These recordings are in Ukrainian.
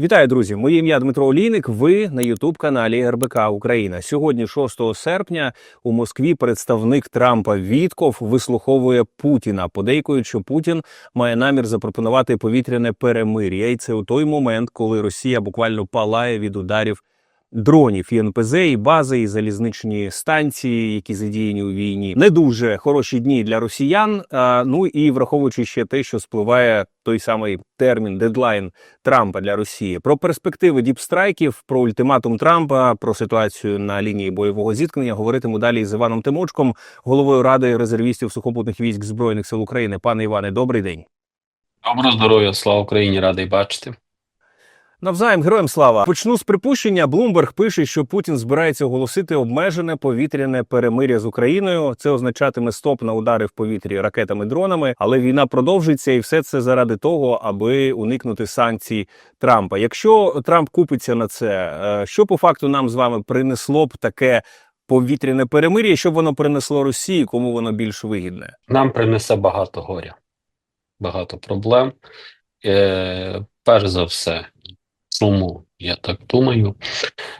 Вітаю, друзі! Моє ім'я Дмитро Олійник. Ви на Ютуб каналі РБК Україна. Сьогодні, 6 серпня, у Москві представник Трампа Вітков вислуховує Путіна, подейкують, що Путін має намір запропонувати повітряне перемир'я, і це у той момент, коли Росія буквально палає від ударів дронів і НПЗ, і бази, і залізничні станції, які задіяні у війні. Не дуже хороші дні для росіян. Ну і враховуючи ще те, що спливає той самий термін дедлайн Трампа для Росії, про перспективи діпстрайків, про ультиматум Трампа, про ситуацію на лінії бойового зіткнення говоритиму далі з Іваном Тимочком, головою ради резервістів сухопутних військ збройних сил України. Пане Іване, добрий день. Доброго здоров'я, слава Україні, радий бачити. Навзаєм героям слава. Почну з припущення. Блумберг пише, що Путін збирається оголосити обмежене повітряне перемир'я з Україною. Це означатиме стоп на удари в повітрі ракетами дронами. Але війна продовжиться, і все це заради того, аби уникнути санкцій Трампа. Якщо Трамп купиться на це, е, що по факту нам з вами принесло б таке повітряне перемир'я, щоб воно принесло Росії, кому воно більш вигідне? Нам принесе багато горя, багато проблем. Е, перш за все, чому я так думаю?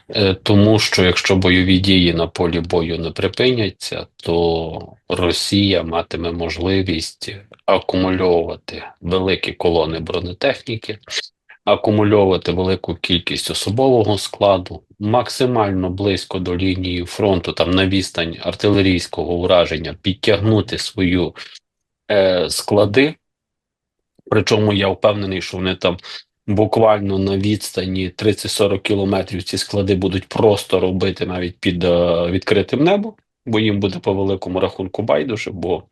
Е, тому що якщо бойові дії на полі бою не припиняться, то Росія матиме можливість акумульовувати великі колони бронетехніки, акумульовувати велику кількість особового складу, максимально близько до лінії фронту, там на відстань артилерійського ураження, підтягнути свою е, склади. Причому я впевнений, що вони там буквально на відстані 30-40 кілометрів ці склади будуть просто робити навіть під е, відкритим небом, бо їм буде по великому рахунку байдуже, бо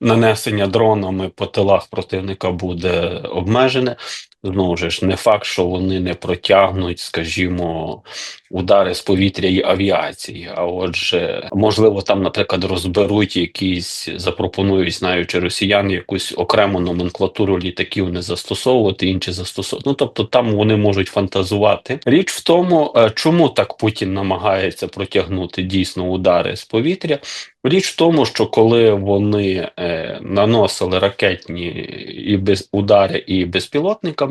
нанесення дронами по тилах противника буде обмежене. Знову ж не факт, що вони не протягнуть, скажімо, удари з повітря і авіації. А отже, можливо, там, наприклад, розберуть якісь, запропонують, знаючи росіян, якусь окрему номенклатуру літаків не застосовувати, інші застосовувати. Ну тобто там вони можуть фантазувати. Річ в тому, е, чому так Путін намагається протягнути дійсно удари з повітря. Річ в тому, що коли вони е, наносили ракетні і без удари і безпілотниками,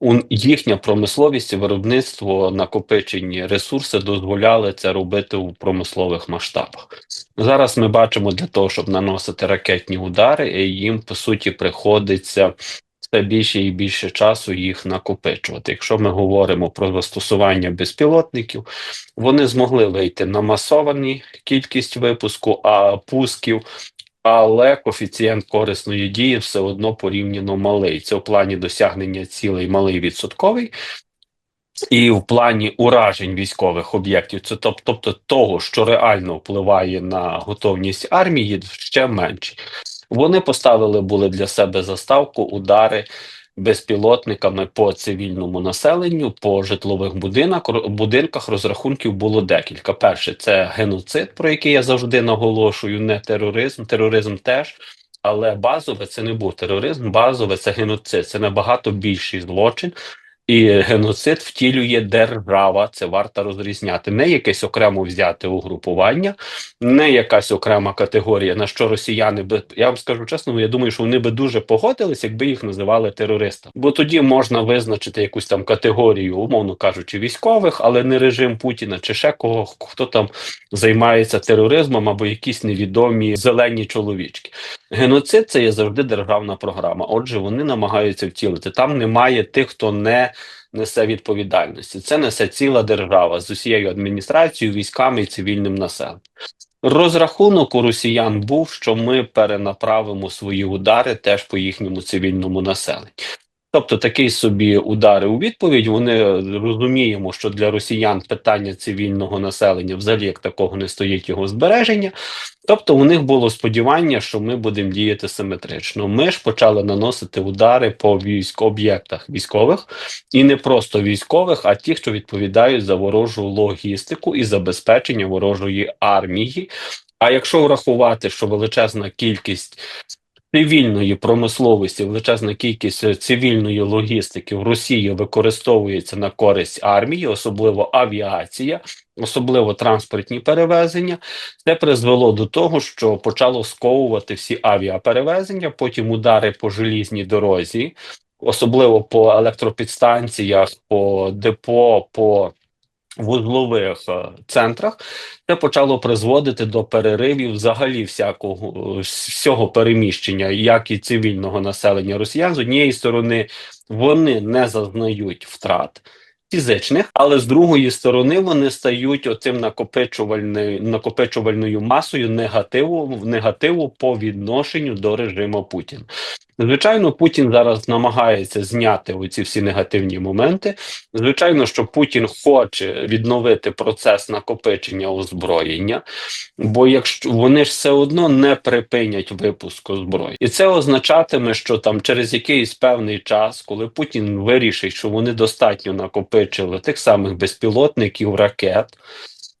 у їхня промисловість і виробництво накопичені ресурси дозволяли це робити у промислових масштабах. Зараз ми бачимо для того, щоб наносити ракетні удари, і їм по суті приходиться все більше і більше часу їх накопичувати. Якщо ми говоримо про застосування безпілотників, вони змогли вийти на масовані кількість випуску, а пусків. Але коефіцієнт корисної дії все одно порівняно малий. Це в плані досягнення цілей малий відсотковий, і в плані уражень військових об'єктів, це тоб- тобто того, що реально впливає на готовність армії, ще менше. Вони поставили були для себе заставку удари безпілотниками по цивільному населенню, по житлових будинках. Будинках розрахунків було декілька. Перше, це геноцид, про який я завжди наголошую, не тероризм. Тероризм теж. Але базове це не був тероризм, базове це геноцид. Це набагато більший злочин. І геноцид втілює держава, це варто розрізняти. Не якесь окремо взяте угрупування, не якась окрема категорія, на що росіяни би я вам скажу чесно, я думаю, що вони би дуже погодились, якби їх називали терористами. Бо тоді можна визначити якусь там категорію, умовно кажучи, військових, але не режим Путіна чи ще кого, хто там займається тероризмом або якісь невідомі зелені чоловічки. Геноцид це є завжди державна програма. Отже, вони намагаються втілити. Там немає тих, хто не несе відповідальності. Це несе ціла держава з усією адміністрацією, військами і цивільним населенням. Розрахунок у росіян був, що ми перенаправимо свої удари теж по їхньому цивільному населенню. Тобто такий собі удари у відповідь. Вони розуміємо, що для росіян питання цивільного населення взагалі як такого не стоїть його збереження. Тобто у них було сподівання, що ми будемо діяти симетрично. Ми ж почали наносити удари по військ об'єктах військових і не просто військових, а ті, що відповідають за ворожу логістику і забезпечення ворожої армії. А якщо врахувати, що величезна кількість цивільної промисловості, величезна кількість е, цивільної логістики в Росії використовується на користь армії, особливо авіація, особливо транспортні перевезення. Це призвело до того, що почало сковувати всі авіаперевезення, потім удари по желізній дорозі. особливо по електропідстанціях, по депо, по вузлових е, центрах, це почало призводити до переривів взагалі всякого е, всього переміщення, як і цивільного населення росіян. З однієї сторони, вони не зазнають втрат. Фізичних, але з другої сторони вони стають оцим накопичувальною накопичувальною масою негативу в негативу по відношенню до режиму Путіна. Звичайно, Путін зараз намагається зняти оці всі негативні моменти. Звичайно, що Путін хоче відновити процес накопичення озброєння, бо якщо вони ж все одно не припинять випуск зброї, і це означатиме, що там через якийсь певний час, коли Путін вирішить, що вони достатньо накопичили тих самих безпілотників, ракет.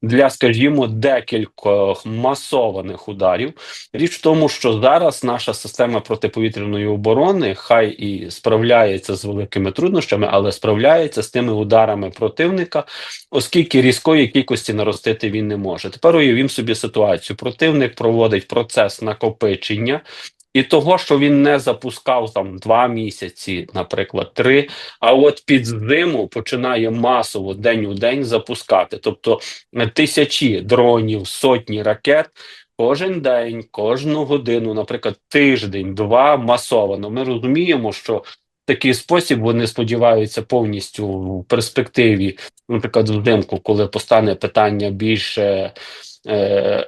Для, скажімо, декількох масованих ударів. Річ в тому, що зараз наша система протиповітряної оборони хай і справляється з великими труднощами, але справляється з тими ударами противника, оскільки різкої кількості наростити він не може. Тепер уявім собі ситуацію. Противник проводить процес накопичення. І того, що він не запускав там два місяці, наприклад, три. А от під зиму починає масово день у день запускати. Тобто е, тисячі дронів, сотні ракет. Кожен день, кожну годину, наприклад, тиждень, два масовано. Ми розуміємо, що в такий спосіб вони сподіваються повністю в перспективі, наприклад, взимку, коли постане питання більше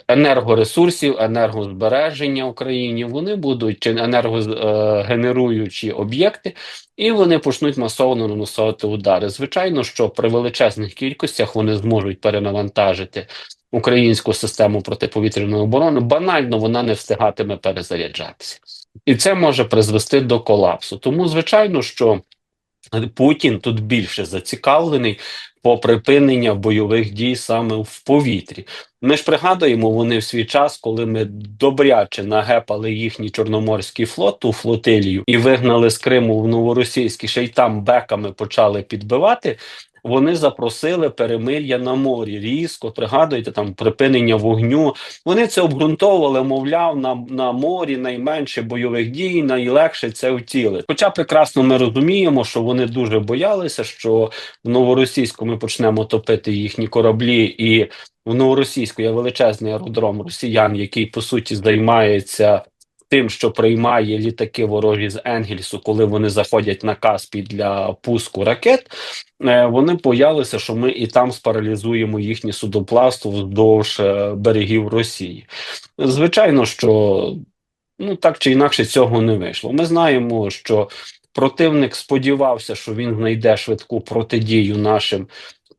енергоресурсів, енергозбереження Україні, вони будуть чи енергогенеруючі об'єкти, і вони почнуть масово наносити удари. Звичайно, що при величезних кількостях вони зможуть перенавантажити українську систему протиповітряної оборони. Банально вона не встигатиме перезаряджатися, і це може призвести до колапсу. Тому, звичайно, що Путін тут більше зацікавлений по припинення бойових дій саме в повітрі. Ми ж пригадуємо, вони в свій час, коли ми добряче нагепали їхній чорноморський флот, ту флотилію, і вигнали з Криму в новоросійський, ще й там беками почали підбивати. Вони запросили перемир'я на морі різко. Пригадуєте там припинення вогню. Вони це обґрунтовували, мовляв, на на морі найменше бойових дій, найлегше це втіли. Хоча прекрасно ми розуміємо, що вони дуже боялися, що в новоросійську ми почнемо топити їхні кораблі, і в новоросійську є величезний аеродром росіян, який по суті займається. Тим, що приймає літаки ворожі з Енгельсу, коли вони заходять на Каспій для пуску ракет, е, вони боялися, що ми і там спаралізуємо їхнє судоплавство вздовж е, берегів Росії. Звичайно, що ну так чи інакше цього не вийшло. Ми знаємо, що противник сподівався, що він знайде швидку протидію нашим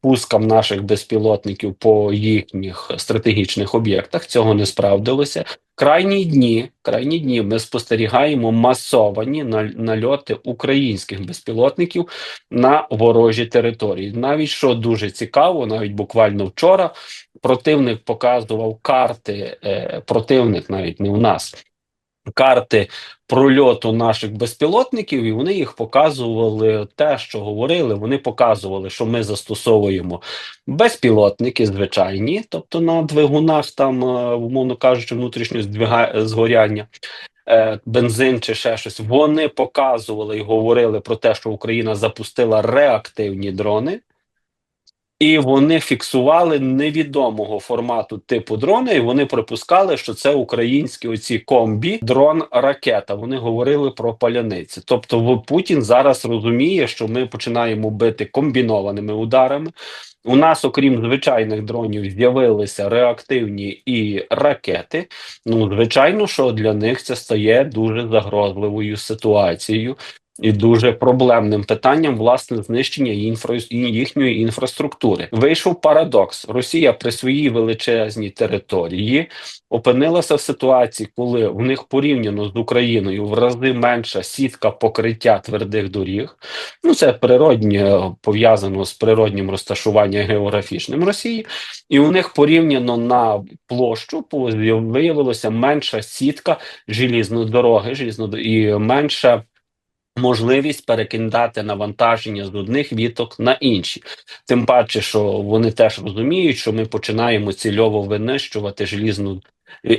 пускам наших безпілотників по їхніх стратегічних об'єктах. Цього не справдилося. Крайні дні, крайні дні ми спостерігаємо масовані нальоти українських безпілотників на ворожі території. Навіть що дуже цікаво, навіть буквально вчора противник показував карти. Е, противник навіть не у нас карти прольоту наших безпілотників, і вони їх показували те, що говорили. Вони показували, що ми застосовуємо безпілотники звичайні, тобто на двигунах, там, е, умовно кажучи, внутрішнє згоряння. Е, бензин чи ще щось вони показували і говорили про те, що Україна запустила реактивні дрони. І вони фіксували невідомого формату типу дрона, і вони припускали, що це українські оці комбі, дрон, ракета. Вони говорили про паляниці. Тобто, Путін зараз розуміє, що ми починаємо бити комбінованими ударами. У нас, окрім звичайних дронів, з'явилися реактивні і ракети. Ну, звичайно, що для них це стає дуже загрозливою ситуацією і дуже проблемним питанням власне знищення інфра... їхньої інфраструктури. Вийшов парадокс: Росія при своїй величезній території опинилася в ситуації, коли в них порівняно з Україною в рази менша сітка покриття твердих доріг. Ну це природньо пов'язано з природнім розташуванням географічним Росії, і у них порівняно на площу виявилося менша сітка желізної дороги, желізно і менша можливість перекидати навантаження з одних віток на інші, тим паче, що вони теж розуміють, що ми починаємо цільово винищувати желізну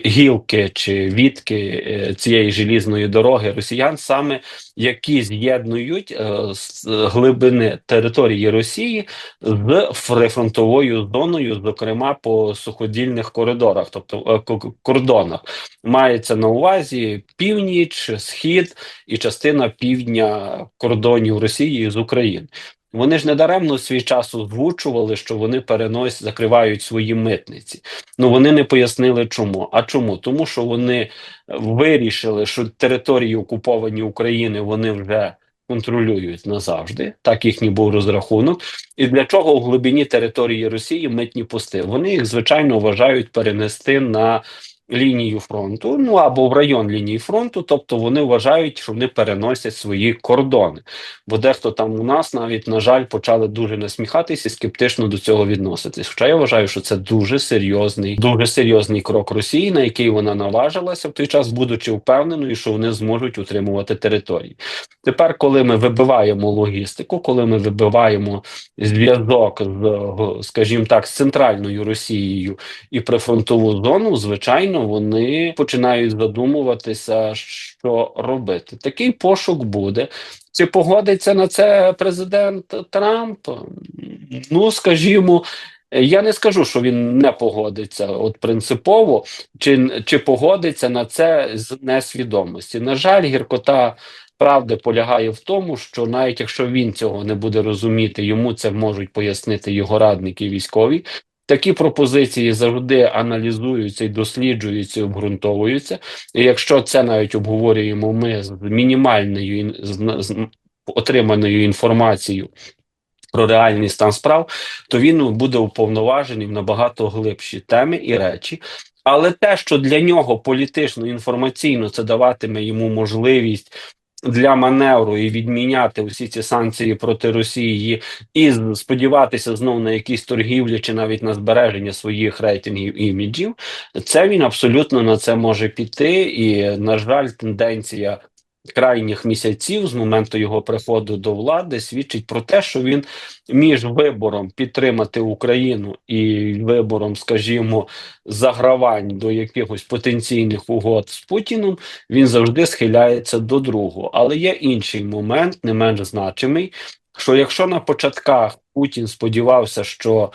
гілки чи відки е, цієї желізної дороги росіян, саме які з'єднують е, з глибини території Росії з прифронтовою зоною, зокрема по суходільних коридорах, тобто е, кордонах. Мається на увазі північ, схід і частина півдня кордонів Росії з України. Вони ж недаремно свій час озвучували, що вони переносять, закривають свої митниці. Ну вони не пояснили, чому. А чому? Тому що вони вирішили, що території окуповані України вони вже контролюють назавжди. Так їхній був розрахунок. І для чого в глибині території Росії митні пости? Вони їх звичайно вважають перенести на лінію фронту, ну або в район лінії фронту, тобто вони вважають, що вони переносять свої кордони. Бо дехто там у нас навіть, на жаль, почали дуже насміхатися і скептично до цього відноситись. Хоча я вважаю, що це дуже серйозний, дуже серйозний крок Росії, на який вона наважилася в той час, будучи впевненою, що вони зможуть утримувати території. Тепер, коли ми вибиваємо логістику, коли ми вибиваємо зв'язок з, скажімо так, з центральною Росією і прифронтову зону, звичайно, вони починають задумуватися, що робити. Такий пошук буде. Чи погодиться на це президент Трамп? Ну, скажімо, я не скажу, що він не погодиться от принципово, чи, чи погодиться на це з несвідомості. На жаль, гіркота. Правда полягає в тому, що навіть якщо він цього не буде розуміти, йому це можуть пояснити його радники військові. Такі пропозиції завжди аналізуються і досліджуються, і обґрунтовуються. І якщо це навіть обговорюємо ми з мінімальною з, отриманою інформацією про реальний стан справ, то він буде уповноважений в набагато глибші теми і речі. Але те, що для нього політично інформаційно це даватиме йому можливість для маневру і відміняти усі ці санкції проти Росії, і сподіватися знов на якісь торгівлі чи навіть на збереження своїх рейтингів і іміджів, це він абсолютно на це може піти. І на жаль, тенденція крайніх місяців з моменту його приходу до влади свідчить про те, що він між вибором підтримати Україну і вибором, скажімо, загравань до якихось потенційних угод з Путіном, він завжди схиляється до другого. Але є інший момент, не менш значимий, що якщо на початках Путін сподівався, що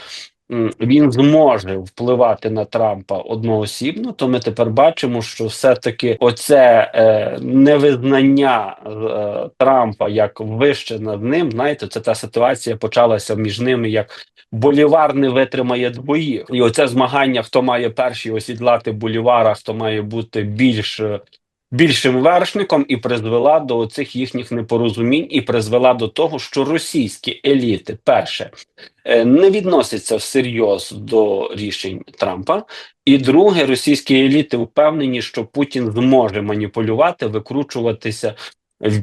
він зможе впливати на Трампа одноосібно, то ми тепер бачимо, що все-таки оце е, невизнання е, Трампа як вище над ним, знаєте, це та ситуація почалася між ними як Болівар не витримає двоїх, і оце змагання, хто має перший осідлати Болівара, хто має бути більш е, більшим вершником, і призвела до цих їхніх непорозумінь, і призвела до того, що російські еліти, перше, е, не відносяться всерйоз до рішень Трампа. І друге, російські еліти впевнені, що Путін зможе маніпулювати, викручуватися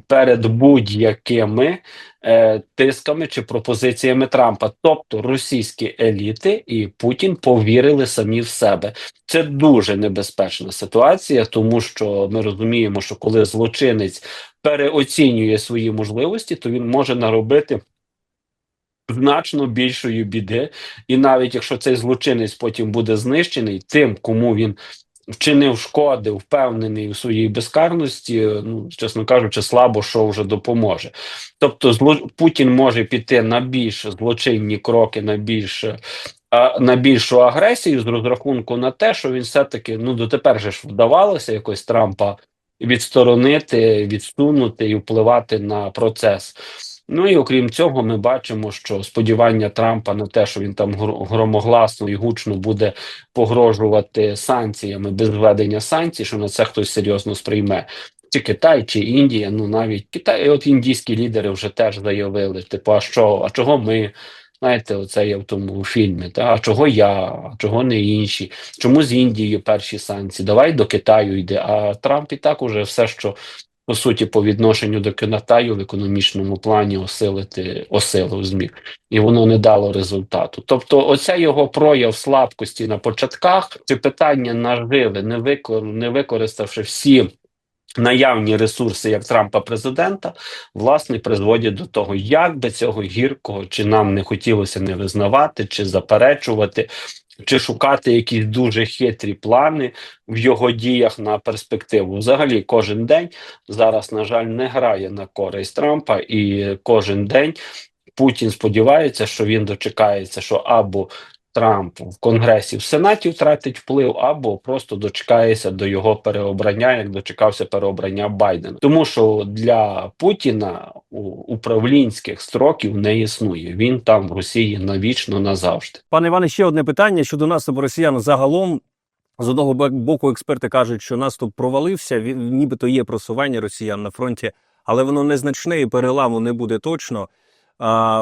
перед будь-якими е, тисками чи пропозиціями Трампа. Тобто російські еліти і Путін повірили самі в себе. Це дуже небезпечна ситуація, тому що ми розуміємо, що коли злочинець переоцінює свої можливості, то він може наробити. Значно більшої біди, і навіть якщо цей злочинець потім буде знищений, тим, кому він вчинив шкоди, впевнений у своїй безкарності, ну чесно кажучи, слабо що вже допоможе. Тобто, зло... Путін може піти на більш злочинні кроки, на більш на більшу агресію з розрахунку на те, що він все-таки ну дотепер же ж вдавалося якось Трампа відсторонити, відсунути і впливати на процес. Ну і окрім цього, ми бачимо, що сподівання Трампа на те, що він там гр- громогласно і гучно буде погрожувати санкціями без введення санкцій, що на це хтось серйозно сприйме. Чи Китай, чи Індія, ну навіть Китай, от індійські лідери вже теж заявили: типу, а що, а чого ми? Знаєте, оце є в тому фільмі. Та а чого я, а чого не інші? Чому з Індією перші санкції? Давай до Китаю йде. А Трамп і так уже все, що по суті по відношенню до Китаю в економічному плані осилити осилив зміг, і воно не дало результату. Тобто, оця його прояв слабкості на початках, чи питання нажили, не викор... не використавши всі. Наявні ресурси як Трампа президента власне призводять до того, як би цього гіркого чи нам не хотілося не визнавати, чи заперечувати, чи шукати якісь дуже хитрі плани в його діях на перспективу. Взагалі, кожен день зараз, на жаль, не грає на користь Трампа, і кожен день Путін сподівається, що він дочекається, що або Трамп в Конгресі в Сенаті втратить вплив, або просто дочекається до його переобрання, як дочекався переобрання Байдена. Тому що для Путіна управлінських строків не існує. Він там в Росії навічно назавжди. Пане Іване, ще одне питання щодо наступу росіян загалом. З одного боку, експерти кажуть, що наступ провалився. Нібито є просування росіян на фронті, але воно незначне і переламу не буде точно.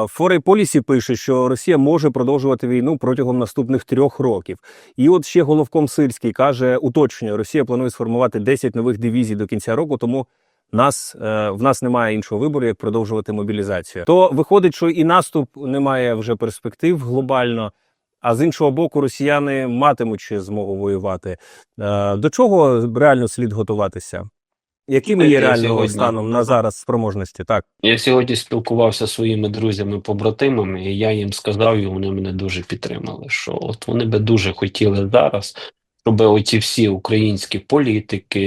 Форей Полісі пише, що Росія може продовжувати війну протягом наступних трьох років. І от ще головком Сирський каже: уточнює, Росія планує сформувати 10 нових дивізій до кінця року, тому нас е, в нас немає іншого вибору, як продовжувати мобілізацію. То виходить, що і наступ не має вже перспектив глобально. А з іншого боку, росіяни матимуть ще змогу воювати. Е, До чого реально слід готуватися? Якими є Я реально сьогодні- станом на зараз спроможності? Так Я сьогодні спілкувався зі своїми друзями-побратимами, і я їм сказав, і вони мене дуже підтримали. Що от вони би дуже хотіли зараз, щоб оці всі українські політики,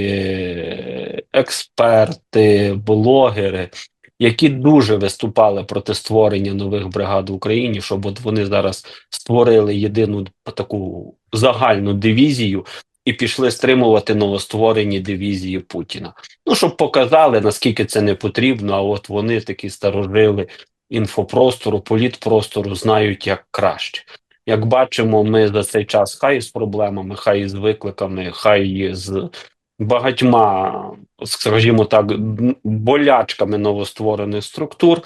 експерти, блогери, які дуже виступали проти створення нових бригад в Україні, щоб от вони зараз створили єдину таку загальну дивізію. І пішли стримувати новостворені дивізії Путіна. Ну, щоб показали, наскільки це не потрібно, а от вони такі старожили інфопростору, політпростору знають як краще. Як бачимо, ми за цей час хай з проблемами, хай із викликами, хай з багатьма, скажімо так, болячками новостворених структур.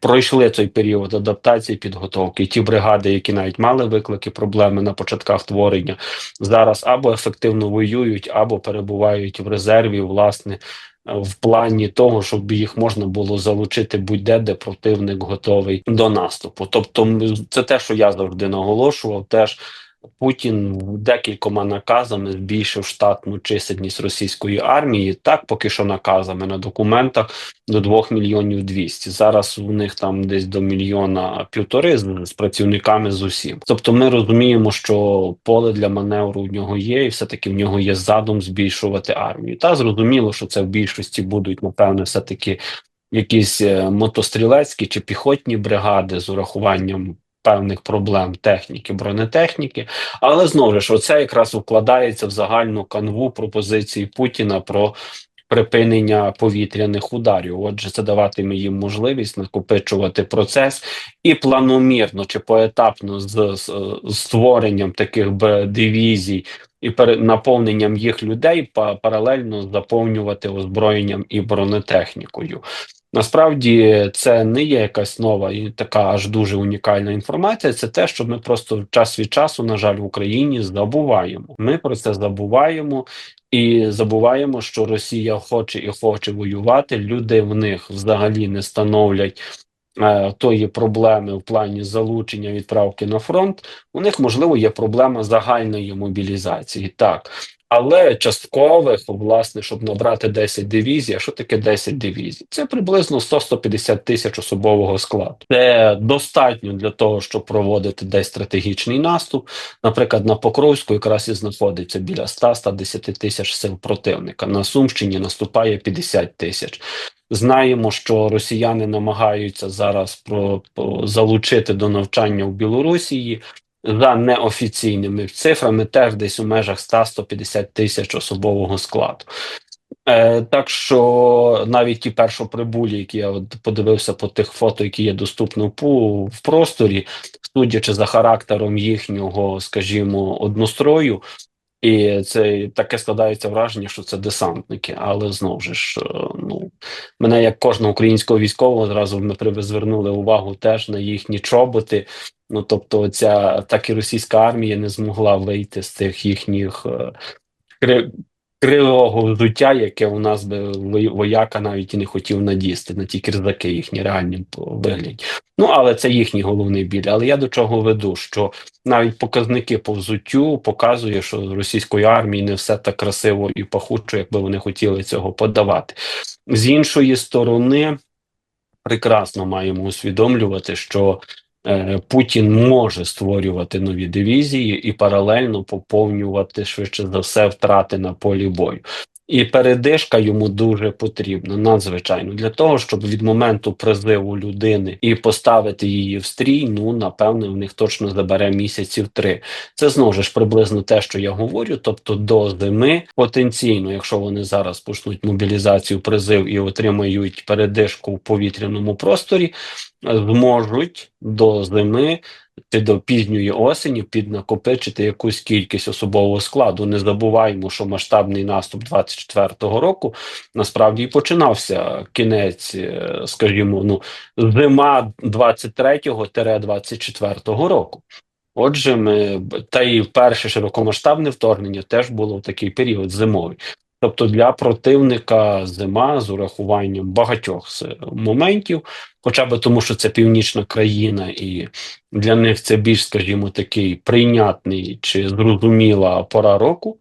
Пройшли цей період адаптації, підготовки. І ті бригади, які навіть мали виклики, проблеми на початках творення, зараз або ефективно воюють, або перебувають в резерві, власне, в плані того, щоб їх можна було залучити будь-де, де противник готовий до наступу. Тобто, це те, що я завжди наголошував, теж. Путін декількома наказами збільшив штатну чисельність російської армії. Так, поки що наказами на документах до 2 мільйонів 200. Зараз у них там десь до мільйона півтори з, працівниками з усім. Тобто, ми розуміємо, що поле для маневру в нього є, і все таки в нього є задум збільшувати армію. Та зрозуміло, що це в більшості будуть напевне, все таки якісь е, мотострілецькі чи піхотні бригади з урахуванням. Певних проблем техніки, бронетехніки, але знову ж оце якраз вкладається в загальну канву пропозиції Путіна про припинення повітряних ударів. Отже, це даватиме їм можливість накопичувати процес і планомірно чи поетапно з, з, створенням таких б дивізій і пере- наповненням їх людей паралельно заповнювати озброєнням і бронетехнікою. Насправді це не є якась нова і така аж дуже унікальна інформація. Це те, що ми просто час від часу, на жаль, в Україні забуваємо. Ми про це забуваємо і забуваємо, що Росія хоче і хоче воювати. Люди в них взагалі не становлять. е, Тої проблеми в плані залучення відправки на фронт, у них можливо є проблема загальної мобілізації, так але часткових, власне, щоб набрати 10 дивізій. А що таке 10 дивізій? Це приблизно 100-150 тисяч особового складу. Це достатньо для того, щоб проводити десь стратегічний наступ. Наприклад, на Покровську якраз і знаходиться біля 100-110 тисяч сил противника. На Сумщині наступає 50 тисяч. Знаємо, що росіяни намагаються зараз про, про залучити до навчання в Білорусі за неофіційними цифрами, теж десь у межах 100-150 тисяч особового складу. Е, так що навіть ті першоприбулі, які я от подивився по тих фото, які є доступно в просторі, судячи за характером їхнього, скажімо, однострою, і це таке складається враження, що це десантники. Але знову ж, е, ну мене як кожного українського військового зразу ми звернули увагу теж на їхні чоботи. Ну тобто, ця так і російська армія не змогла вийти з цих їхніх е, кривого взуття, яке у нас би вояка навіть і не хотів надісти на ті кірзаки їхні реальні вигляді. Ну але це їхній головний біль. Але я до чого веду, що навіть показники по взуттю показує, що російської армії не все так красиво і пахучо, якби вони хотіли цього подавати. З іншої сторони, прекрасно маємо усвідомлювати, що Путін може створювати нові дивізії і паралельно поповнювати швидше за все втрати на полі бою. І передишка йому дуже потрібна, надзвичайно для того, щоб від моменту призиву людини і поставити її в стрій. Ну напевне, в них точно забере місяців три. Це знову ж приблизно те, що я говорю. Тобто до зими потенційно, якщо вони зараз почнуть мобілізацію, призив і отримають передишку в повітряному просторі, зможуть до зими чи до пізньої осені піднакопичити якусь кількість особового складу. Не забуваємо, що масштабний наступ 24-го року насправді і починався кінець, е, скажімо, ну зима 23-24 року. Отже, ми та і перше широкомасштабне вторгнення теж було в такий період зимовий. Тобто для противника зима з урахуванням багатьох моментів, хоча б тому, що це північна країна, і для них це більш, скажімо, такий прийнятний чи зрозуміла пора року,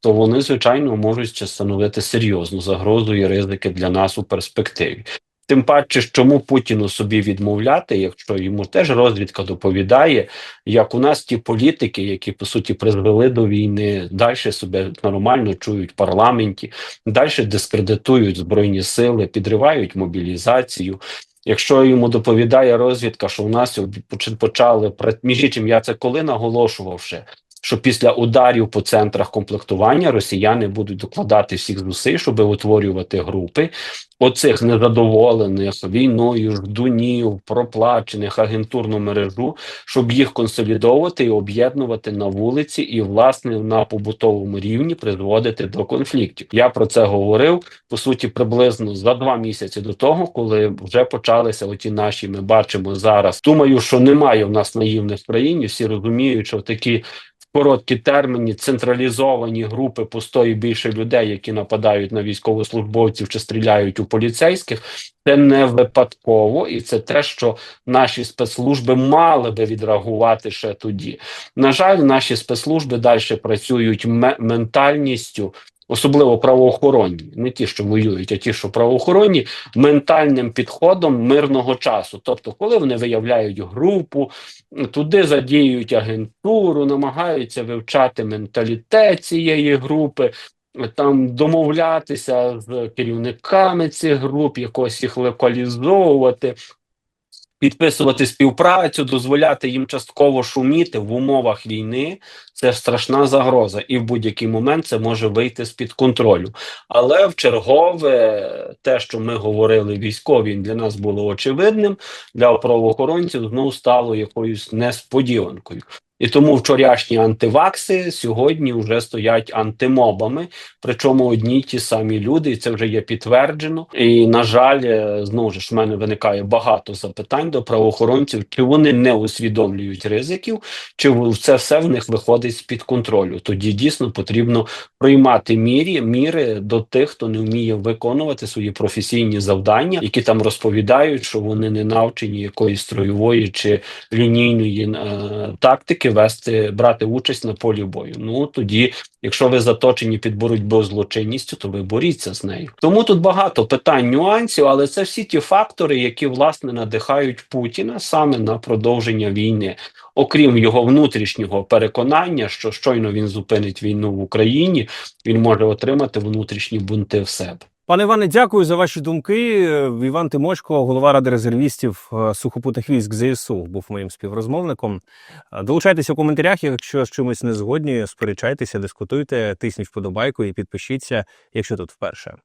то вони, звичайно, можуть ще становити серйозну загрозу і ризики для нас у перспективі. Тим паче, чому Путіну собі відмовляти, якщо йому теж розвідка доповідає, як у нас ті політики, які по суті призвели до війни, далі себе нормально чують в парламенті, далі дискредитують збройні сили, підривають мобілізацію. Якщо йому доповідає розвідка, що у нас почали між іншим, я це коли наголошував ще, що після ударів по центрах комплектування росіяни будуть докладати всіх зусиль, щоб утворювати групи оцих незадоволених війною, ждунів, проплачених агентурну мережу, щоб їх консолідовувати і об'єднувати на вулиці, і власне на побутовому рівні призводити до конфліктів. Я про це говорив по суті приблизно за два місяці до того, коли вже почалися оті наші. Ми бачимо зараз. Думаю, що немає в нас наївних в країні. Всі розуміють, що такі короткі терміні централізовані групи по 100 і більше людей, які нападають на військовослужбовців чи стріляють у поліцейських. Це не випадково, і це те, що наші спецслужби мали би відреагувати ще тоді. На жаль, наші спецслужби далі працюють ме- ментальністю, особливо правоохоронні, не ті, що воюють, а ті, що правоохоронні, ментальним підходом мирного часу. Тобто, коли вони виявляють групу, туди задіюють агентуру, намагаються вивчати менталітет цієї групи. Там домовлятися з керівниками цих груп, якось їх локалізовувати, підписувати співпрацю, дозволяти їм частково шуміти в умовах війни. Це страшна загроза, і в будь-який момент це може вийти з під контролю. Але в чергове, те, що ми говорили військові, для нас було очевидним, для правоохоронців знову стало якоюсь несподіванкою. І тому вчорашні антивакси сьогодні вже стоять антимобами, причому одні ті самі люди, і це вже є підтверджено. І на жаль, е, знову ж в мене виникає багато запитань до правоохоронців, чи вони не усвідомлюють ризиків, чи це все в них виходить з під контролю. Тоді дійсно потрібно приймати мірі міри до тих, хто не вміє виконувати свої професійні завдання, які там розповідають, що вони не навчені якоїсь строєвої чи лінійної е, тактики вести брати участь на полі бою. Ну тоді, якщо ви заточені під боротьбу з злочинністю, то ви боріться з нею. Тому тут багато питань, нюансів, але це всі ті фактори, які власне надихають Путіна саме на продовження війни. Окрім його внутрішнього переконання, що щойно він зупинить війну в Україні, він може отримати внутрішні бунти в себе. Пане Іване, дякую за ваші думки. Іван Тимочко, голова ради резервістів е, сухопутних військ ЗСУ, був моїм співрозмовником. Е, Долучайтеся в коментарях, якщо з чимось не згодні, сперечайтеся, дискутуйте, тисніть вподобайку і підпишіться, якщо тут вперше.